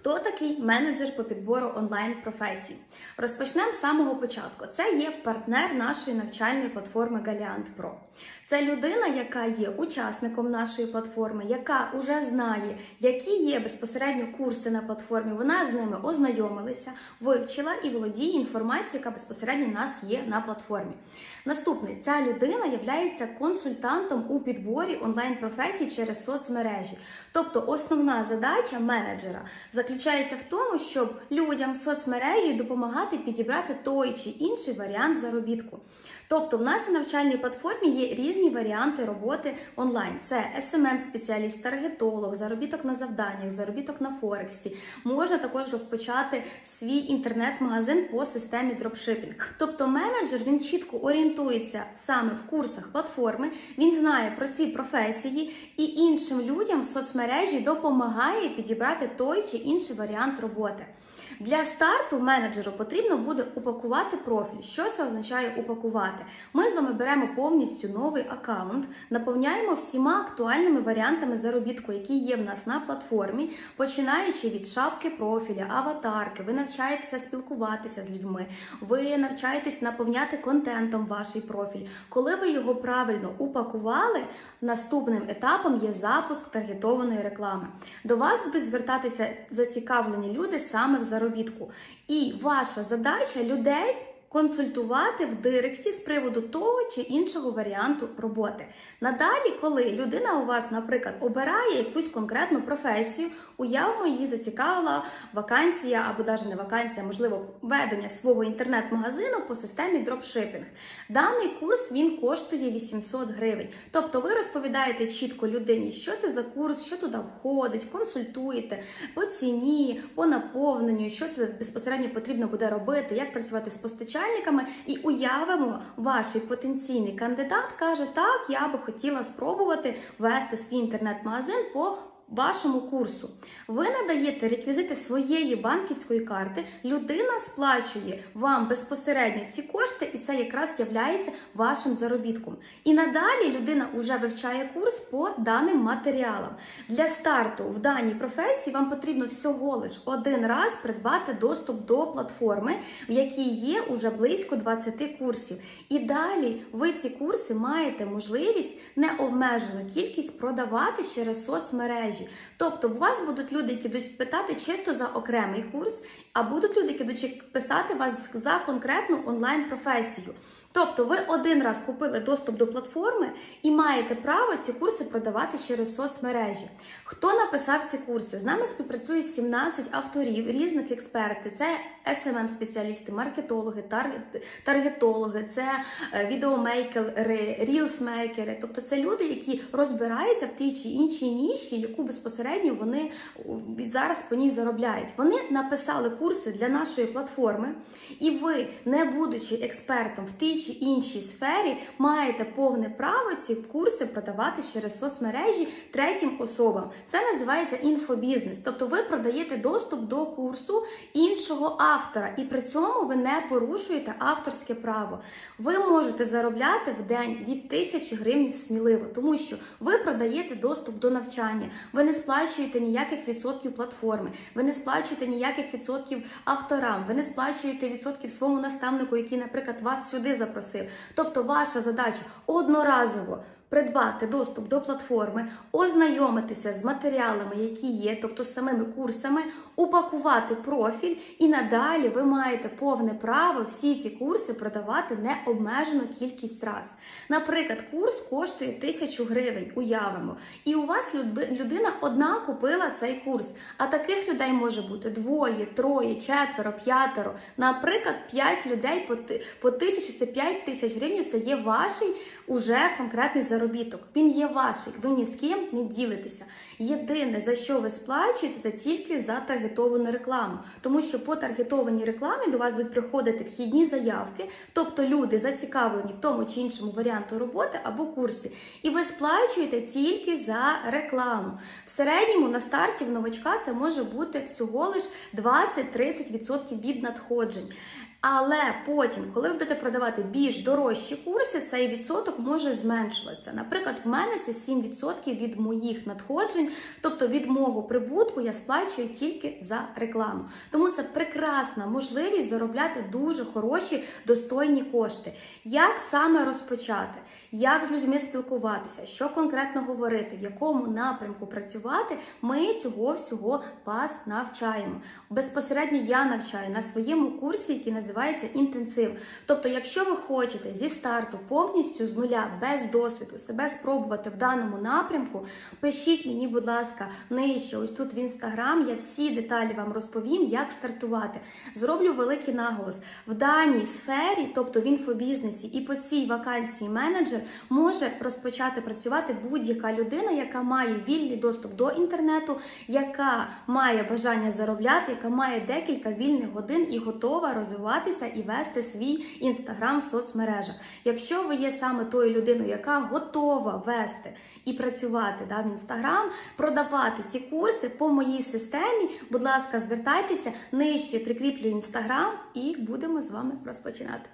Хто такий менеджер по підбору онлайн професій? Розпочнемо з самого початку. Це є партнер нашої навчальної платформи Galiant Pro. Це людина, яка є учасником нашої платформи, яка вже знає, які є безпосередньо курси на платформі. Вона з ними ознайомилася, вивчила і володіє інформацією, яка безпосередньо в нас є на платформі. Наступне, ця людина є консультантом у підборі онлайн професій через соцмережі. Тобто, основна задача менеджера заключається в тому, щоб людям в соцмережі допомагати підібрати той чи інший варіант заробітку. Тобто, в нас на навчальній платформі є різні варіанти роботи онлайн: це smm спеціаліст таргетолог, заробіток на завданнях, заробіток на Форексі. Можна також розпочати свій інтернет-магазин по системі дропшипінг. Тобто, менеджер він чітко орієнтується саме в курсах платформи, він знає про ці професії і іншим людям в соцмережі допомагає підібрати той чи інший варіант роботи. Для старту менеджеру потрібно буде упакувати профіль. Що це означає упакувати? Ми з вами беремо повністю новий аккаунт, наповняємо всіма актуальними варіантами заробітку, які є в нас на платформі, починаючи від шапки профіля, аватарки. Ви навчаєтеся спілкуватися з людьми, ви навчаєтесь наповняти контентом ваш профіль. Коли ви його правильно упакували, наступним етапом є запуск таргетованої реклами. До вас будуть звертатися зацікавлені люди саме в заробітку. І ваша задача людей. Консультувати в директі з приводу того чи іншого варіанту роботи. Надалі, коли людина у вас, наприклад, обирає якусь конкретну професію, уявимо, її зацікавила вакансія або навіть не вакансія, можливо, ведення свого інтернет-магазину по системі дропшипінг. Даний курс він коштує 800 гривень. Тобто, ви розповідаєте чітко людині, що це за курс, що туди входить, консультуєте по ціні, по наповненню, що це безпосередньо потрібно буде робити, як працювати з постачанням постачальниками і уявимо, ваш потенційний кандидат каже: Так, я би хотіла спробувати вести свій інтернет-магазин по вашому курсу. Ви надаєте реквізити своєї банківської карти, людина сплачує вам безпосередньо ці кошти, і це якраз є вашим заробітком. І надалі людина вже вивчає курс по даним матеріалам. Для старту в даній професії вам потрібно всього лиш один раз придбати доступ до платформи, в якій є уже близько 20 курсів. І далі ви ці курси маєте можливість необмежену кількість продавати через соцмережі мережі. Тобто, у вас будуть люди, які будуть питати чисто за окремий курс, а будуть люди, які будуть писати вас за конкретну онлайн-професію. Тобто, ви один раз купили доступ до платформи і маєте право ці курси продавати через соцмережі. Хто написав ці курси? З нами співпрацює 17 авторів, різних експертів. Це smm спеціалісти маркетологи, таргетологи, це е, відеомейкери, рілсмейкери. Тобто, це люди, які розбираються в тій чи іншій ніші, яку безпосередньо вони зараз по ній заробляють. Вони написали курси для нашої платформи, і ви, не будучи експертом в тій чи іншій сфері, маєте повне право ці курси продавати через соцмережі третім особам. Це називається інфобізнес. Тобто ви продаєте доступ до курсу іншого автора, і при цьому ви не порушуєте авторське право. Ви можете заробляти в день від тисячі гривень сміливо, тому що ви продаєте доступ до навчання, ви не сплачуєте ніяких відсотків платформи, ви не сплачуєте ніяких відсотків авторам, ви не сплачуєте відсотків своєму наставнику, який, наприклад, вас сюди запросив. Тобто, ваша задача одноразово придбати доступ до платформи, ознайомитися з матеріалами, які є, тобто з самими курсами, упакувати профіль, і надалі ви маєте повне право всі ці курси продавати необмежену кількість раз. Наприклад, курс коштує тисячу гривень, уявимо, і у вас людина одна купила цей курс. А таких людей може бути двоє, троє, четверо, п'ятеро. Наприклад, п'ять людей по тисячу це п'ять тисяч гривень. Це є ваш уже конкретний заробіток. Він є ваший, ви ні з ким не ділитеся. Єдине, за що ви сплачуєте, це тільки за таргетовану рекламу. Тому що по таргетованій рекламі до вас будуть приходити вхідні заявки, тобто люди зацікавлені в тому чи іншому варіанту роботи або курсі. І ви сплачуєте тільки за рекламу. В середньому на старті в новачка це може бути всього лиш 20-30% від надходжень. Але потім, коли ви будете продавати більш дорожчі курси, цей відсоток може зменшуватися. Наприклад, в мене це 7% від моїх надходжень, тобто від мого прибутку я сплачую тільки за рекламу. Тому це прекрасна можливість заробляти дуже хороші достойні кошти. Як саме розпочати, як з людьми спілкуватися, що конкретно говорити, в якому напрямку працювати, ми цього всього вас навчаємо. Безпосередньо я навчаю на своєму курсі, який називається інтенсив. Тобто, якщо ви хочете зі старту повністю з нуля, без досвіду, себе спробувати в даному напрямку, пишіть мені, будь ласка, нижче, ось тут в інстаграм. Я всі деталі вам розповім, як стартувати. Зроблю великий наголос в даній сфері, тобто в інфобізнесі, і по цій вакансії менеджер може розпочати працювати будь-яка людина, яка має вільний доступ до інтернету, яка має бажання заробляти, яка має декілька вільних годин і готова розвиватися і вести свій інстаграм в соцмережах. Якщо ви є саме тою людиною, яка готова вести і працювати да, в інстаграм, продавати ці курси по моїй системі, будь ласка, звертайтеся нижче, прикріплю інстаграм і будемо з вами розпочинати.